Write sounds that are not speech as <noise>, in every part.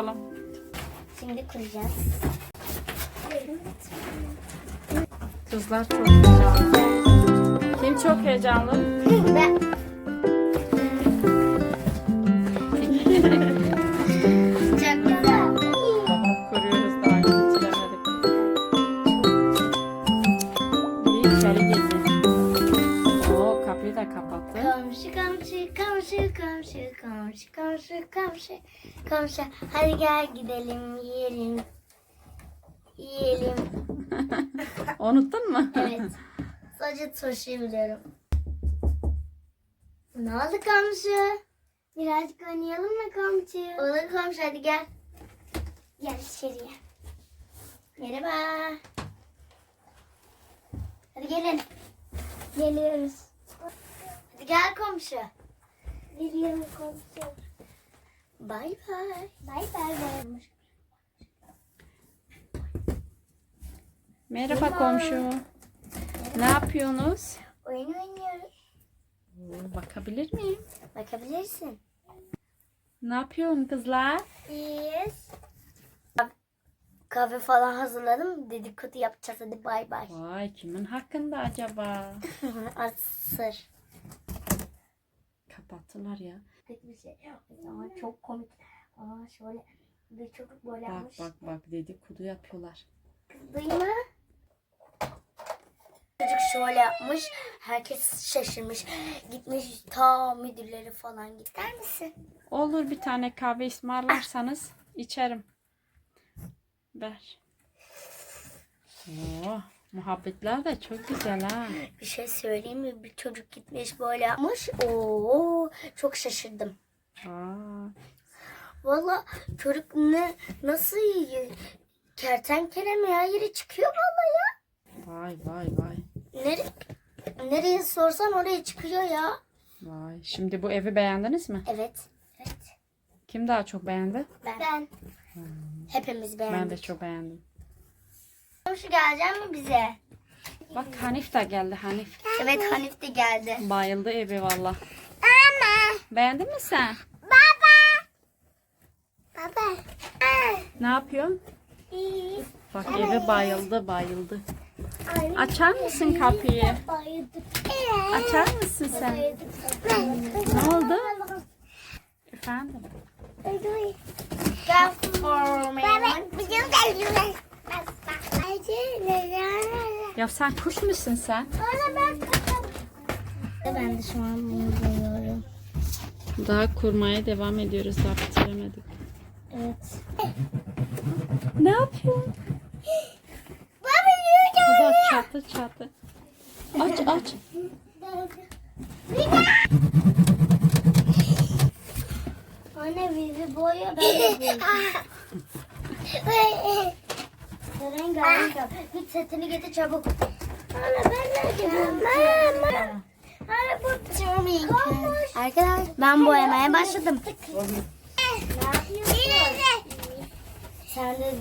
kuralım. Şimdi kuracağız. Kızlar çok heyecanlı. Kim çok heyecanlı? <laughs> Ben komşu komşu komşu hadi gel gidelim yiyelim. Yiyelim. <laughs> Unuttun mu? evet. Sadece turşuyu biliyorum. Ne oldu komşu? Birazcık oynayalım mı komşu? Olur komşu hadi gel. Gel içeriye. Merhaba. Hadi gelin. Geliyoruz. Hadi gel komşu. Geliyorum komşu. Bay bay. Bay bay. Merhaba komşu. Ne yapıyorsunuz? Oyun oynuyoruz. Oo, bakabilir miyim? Bakabilirsin. Ne yapıyorsun kızlar? Biz kahve falan hazırladım. Dedikodu yapacağız. Hadi bay bay. Vay kimin hakkında acaba? <laughs> Asır. Kapattılar ya. Kötü bir şey. Ama çok komik. Aa şöyle bir çocuk böyle Bak yapmış. bak bak dedikodu yapıyorlar. Değil mi? Çocuk şöyle yapmış. Herkes şaşırmış. Gitmiş ta müdürleri falan gider misin? Olur bir tane kahve ısmarlarsanız içerim. Ver. Oo, muhabbetler de çok güzel ha. Bir şey söyleyeyim mi? Bir çocuk gitmiş böyle yapmış. Oo, çok şaşırdım. Aa, Valla çocuk ne nasıl yiyor? Kertenkele mi ya? Yeri çıkıyor valla ya. vay vay vay. Nere, nereye sorsan oraya çıkıyor ya. Vay. Şimdi bu evi beğendiniz mi? Evet. Evet. Kim daha çok beğendi? Ben. Hepimiz Ben beğendik. de çok beğendim. Komşu gelecek mi bize? Bak Hanif de geldi Hanif. Evet Hanif de geldi. Bayıldı evi valla. Ama. Beğendin mi sen? Baba. Baba. Ne yapıyorsun? Bak evi bayıldı bayıldı. Açar mısın kapıyı? Açar mısın sen? Ne oldu? Efendim? Gel for me. Ya sen kuş musun sen? Ben de şu an bunu duyuyorum. Daha kurmaya devam ediyoruz. Daha bitiremedik. Evet. Ne yapıyorsun? Baba yürü. Bak çatı çatı. Aç aç. Anne bizi boya ben. <laughs> Rengarenk yap. Git setini getir çabuk. Anne ben de gidiyorum. Anne bu Arkadaşlar ben boyamaya başladım. Ne yapıyorsun? Sen de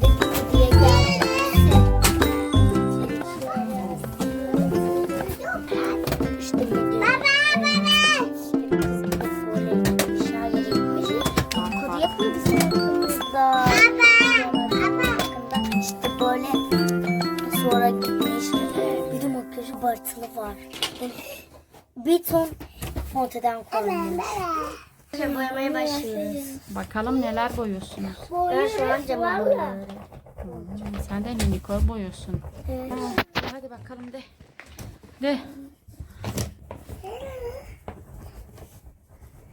diye gel. Bartılı var. Bir ton fonteden koymuş. Şimdi boyamaya başlıyoruz. Bakalım neler boyuyorsunuz. Ben şu an camı boyuyorum. Hmm, Sen de minikor boyuyorsun. Evet. Hadi bakalım de. De.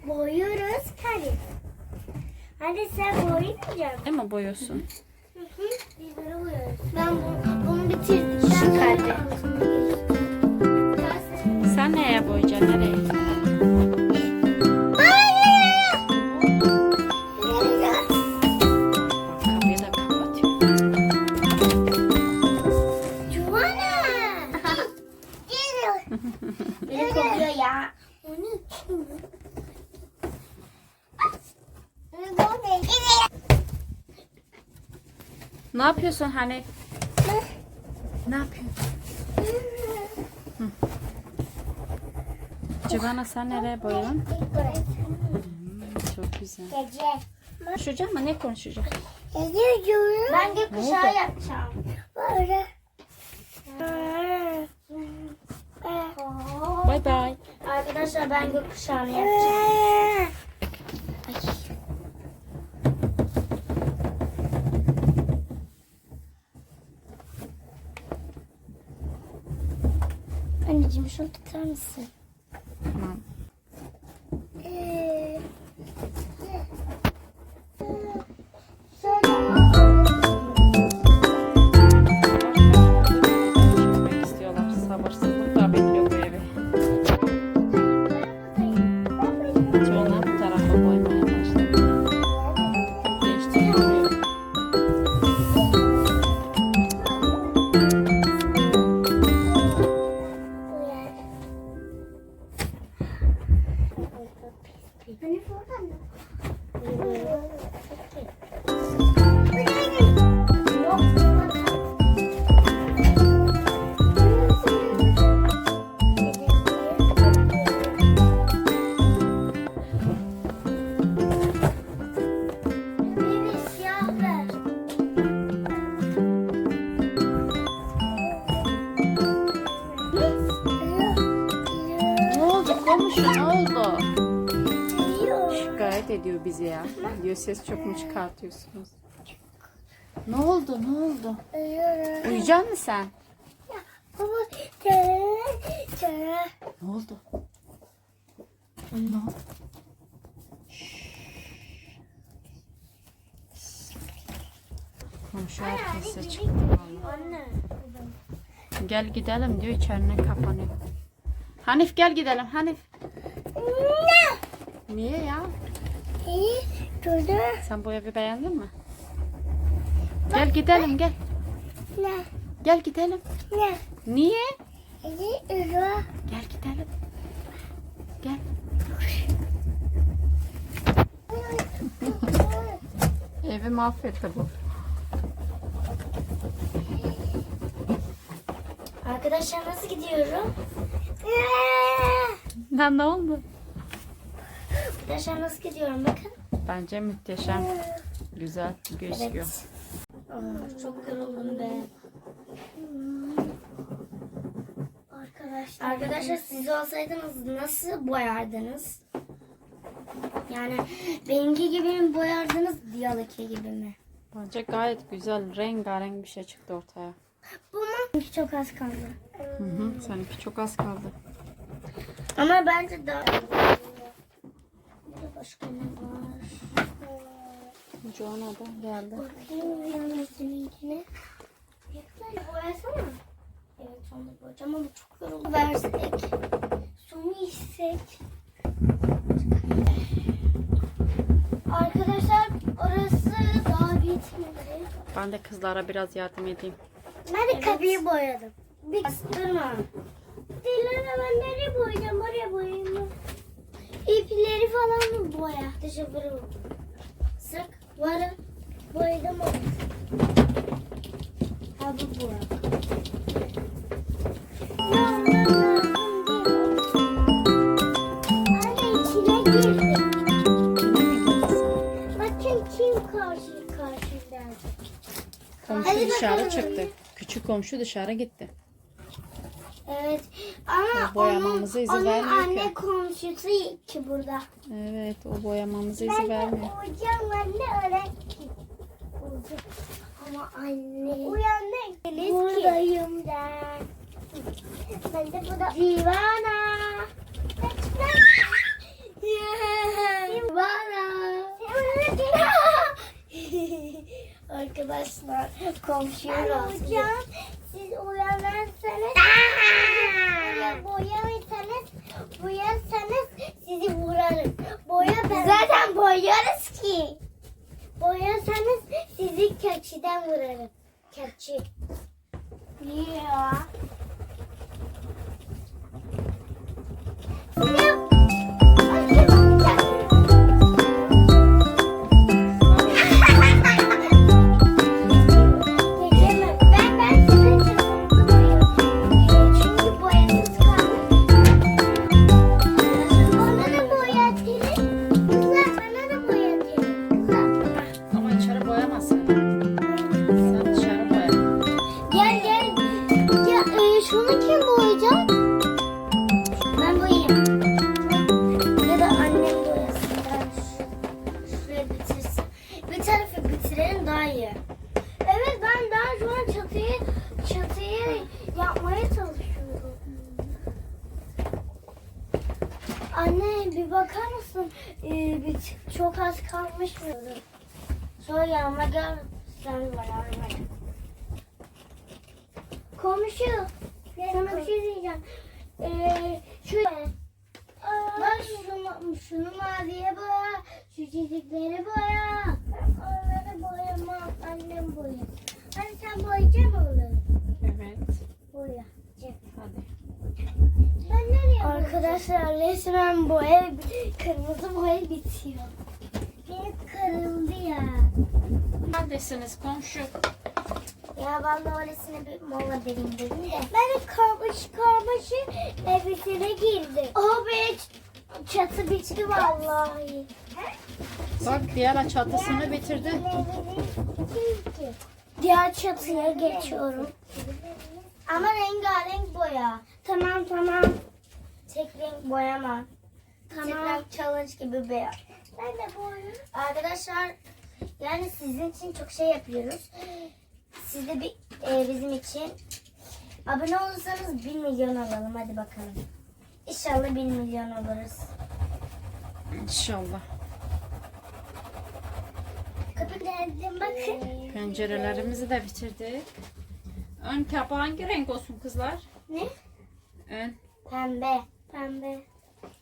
Boyuyoruz hadi. Hadi sen boyayacaksın. Ne mi boyuyorsun? Ben bunu, bunu bitirdim. Şu kalbi. Sen neye boyayacaksın? Nereye? <laughs> Beni kovuyor ya. Ne yapıyorsun hani? Civana sen nereye boyadın? Buraya. Çok güzel. Gece. Konuşacak mı? Ne konuşacak? Gece diyorum. Ben gökkuşağı yapacağım. Böyle. Bay bay. Arkadaşlar ben gökkuşağını yapacağım. Anneciğim şunu tutar mısın? Ses çok mu çıkartıyorsunuz? Ne oldu ne oldu? Uyuyacaksın mı sen? Ne oldu? Ne oldu? Komşu herkese çıktı. Anne. Gel gidelim diyor içerine kapanıyor. Hanif gel gidelim Hanif. Ne? Niye ya? İyi, durdu. Sen bu evi beğendin mi? Gel gidelim gel. Ne? Gel gidelim. Ne? Niye? Gel gidelim. Gel. <laughs> Evi mahvetti bu. Arkadaşlar nasıl gidiyorum? Lan ne oldu? Arkadaşlar nasıl gidiyorum bakın. Bence muhteşem. Güzel gözüküyor. Evet. Aa, çok yoruldum be. Arkadaşlar, Arkadaşlar siz olsaydınız nasıl boyardınız? Yani benimki gibi mi boyardınız, Diyalaki gibi mi? Bence gayet güzel rengarenk bir şey çıktı ortaya. Bu mu? Benimki çok az kaldı. Hı hı. Seninki çok az kaldı. Ama bence daha... Burada başka ne var? Joanna da geldi. Boyasana. Evet onu boyayacağım ama çok yoruldu. Versek. Sonu içsek. Arkadaşlar orası daha bitmedi. Ben de kızlara biraz yardım edeyim. Ben de kapıyı boyadım. Bir bastırma. Dillerine ben nereye boyayacağım? Oraya boyayayım? İpleri falan mı boya? Teşekkür Sık. Varı. Boyadım onu. Ha bu karşıdan. Komşu Hadi dışarı bakalım. çıktı. Küçük komşu dışarı gitti. Evet ama O boyamamıza onun, izin onun vermiyor anne ki. komşusu ki burada. Evet o boyamamıza izin Ben de vermiyor. uyuyacağım anne öyle ki. Ama anne. Uyandı. Buradayım ben. Ben de burada. Divana. Divana. Arkadaşlar komşuyu Hocam siz uyanırsanız boyarsanız sizi vurarım. Boya ben... Zaten boyarız ki. Boyarsanız sizi keçiden vurarım. Keçi. Niye ya? Ne? Anne bir bakar mısın? Ee, bir, çok az kalmış mı? Şöyle yanıma gel. Sen bana. Komşu. Sana bir şey diyeceğim. Ee, şu Bak şunu, şunu maviye boya, şu çizikleri boya. Onları boyamam, annem boyar. Hani sen boyayacak mısın onları? Evet. Boya. Hadi. Arkadaşlar resmen bu ev kırmızı boya bitiyor. Benim kırıldı ya. Neredesiniz komşu? Ya ben de öylesine bir mola vereyim dedim de. Ben de karmaşık karmaşık elbisene girdim. Oh be çatı bitti vallahi. Bak diğer çatısını bitirdi. Diğer çatıya geçiyorum. Ama rengarenk boya. Tamam tamam. Tek renk boyama. Tamam. Tek renk challenge gibi beyaz. Ben de boyuyorum. Arkadaşlar yani sizin için çok şey yapıyoruz. Siz de bir, e, bizim için abone olursanız 1 milyon alalım. Hadi bakalım. İnşallah 1 milyon oluruz. İnşallah. Kapı geldim bakın. Pencerelerimizi de bitirdik. Ön kapı hangi renk olsun kızlar? Ne? Ön. Pembe. Pembe.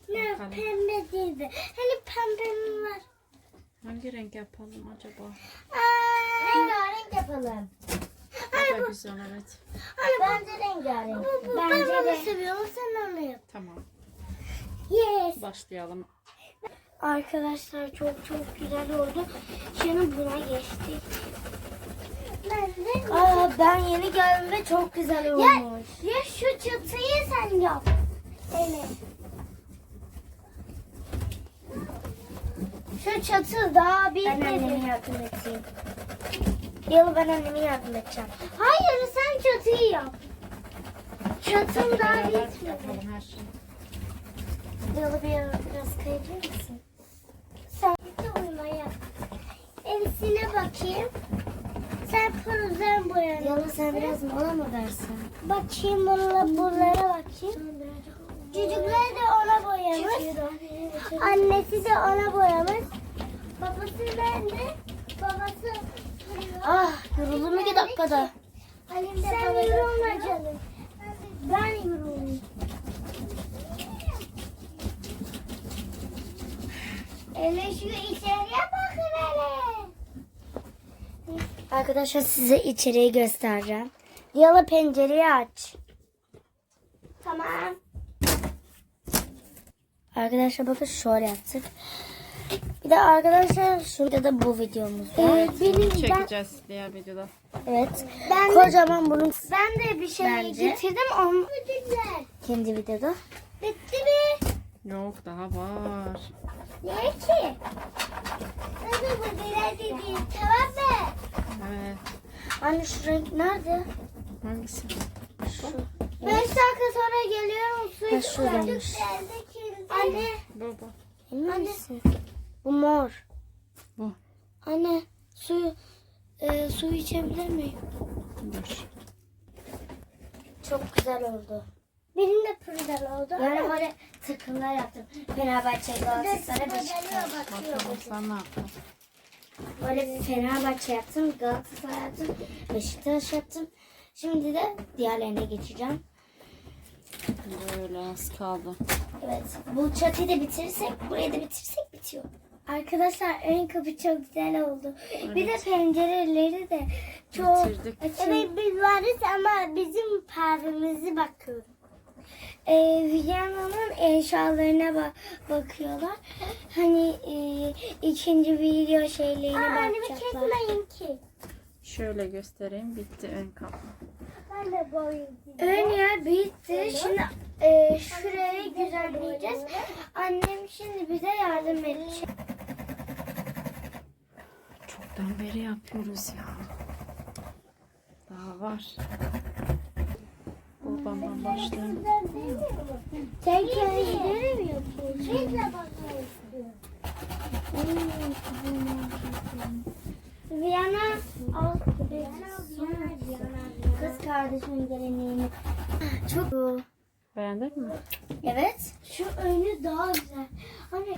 Ne Bakalım. pembe değildi. Hani pembe mi var? Hangi renk yapalım acaba? Rengarenk yapalım. O da güzel evet. Bence rengarenk. Bence ben onu seviyorum sen onu yap. Tamam. Yes. Başlayalım. Arkadaşlar çok çok güzel oldu. Şimdi buna geçtik. Ben de Aa, ben yeni geldim ve çok güzel olmuş. Ya, ya şu çatıyı sen yap. Evet. Şu çatı daha bitmedi. Ben anneme yardım edeyim. Yalı ben anneme yardım edeceğim. Hayır sen çatıyı yap. Çatım daha bitmedi. yapalım her şeyi. Yalı bir biraz kayabilir misin? Sen de uyumaya. Elbisine bakayım. Sen pırıldan boyan. Yalı sen biraz mola mı versin? Bakayım bununla buralara bakayım. Çocuklar da ona boyamış. Annesi de ona boyamış. Babası nerede? Babası Ah yoruldum iki dakikada. Sen yorulma canım. Ben yoruldum. Hele şu içeriye bakın hele. Arkadaşlar size içeriği göstereceğim. Yalı pencereyi aç. Tamam. Arkadaşlar bakın şöyle yaptık. Bir de arkadaşlar şurada da bu videomuz var. Evet, benim Çekeceğiz diğer videoda. Evet. Ben kocaman bunun. Ben de bir şey Bence. getirdim. Onu kendi videoda. Bitti mi? Yok daha var. Niye ki? Nasıl bu dediğin tamam mı? Evet. Anne şu renk nerede? Hangisi? Şu. Beş dakika sonra geliyorum. Su Ha, şuradaymış. Anne. Bu. Emin misin? Bu mor. Bu. Anne suyu e, su içebilir miyim? Dur. Çok güzel oldu. Benim de pırıl oldu. Yani böyle takımlar yaptım. Fenerbahçe, Galatasaray, Beşiktaş. Bakalım sen ne yaptın? Böyle Fenerbahçe yaptım, Galatasaray yaptım, Beşiktaş yaptım. Şimdi de diğerlerine geçeceğim. Böyle az kaldı. Evet. Bu çatıyı da bitirirsek, burayı da bitirirsek bitiyor. Arkadaşlar ön kapı çok güzel oldu. Bir de pencereleri de çok Bitirdik. Evet biz varız ama bizim perdemizi bakıyoruz. Ee, Viyana'nın eşyalarına ba- bakıyorlar. Hani e, ikinci video şeylerine bakacaklar. ki. Şöyle göstereyim. Bitti ön kapı. Ben de Ön yer bitti. Şimdi e, şuraya güzelleyeceğiz. Annem şimdi bize yardım edecek. Çoktan beri yapıyoruz ya. Daha var. Babamdan başlayalım. Sen kendileri mi yapıyorsun? Biz kardeşimin geleneğini. Çok Beğendin mi? Evet. Şu önü daha güzel. Hani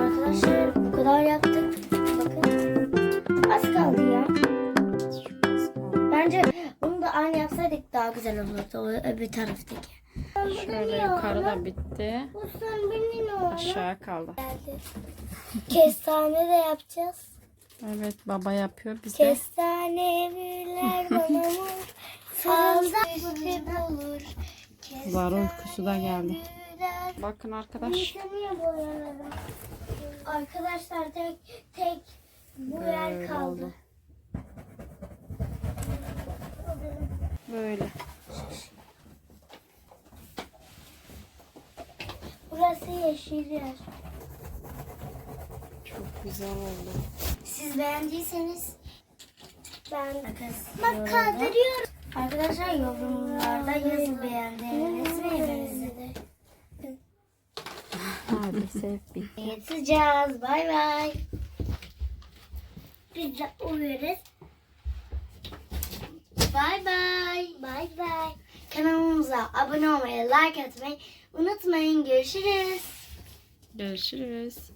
Arkadaşlar bu kadar yaptık. Bakın. Az kaldı ya. Bence bunu da aynı yapsaydık daha güzel olurdu o öbür taraftaki. Şöyle yukarıda bitti. Aşağı kaldı. Geldi. Kestane de yapacağız. Evet baba yapıyor bize. Kestane evler bana <laughs> mı? Fazla bulur. Var uykusu da geldi. Bakın arkadaş. Arkadaşlar tek tek bu yer Böyle kaldı. oldu. Böyle. Burası yeşil yer. Çok güzel oldu. Siz beğendiyseniz ben Bak kaldırıyorum. Arkadaşlar yorumlarda yazın beğendiğiniz ve evinizi. Maalesef bitti. Yatacağız. Bay bay. Biz de uyuyoruz. Bay bay. Bay bay. Kanalımıza abone olmayı, like atmayı unutmayın. Görüşürüz. Görüşürüz.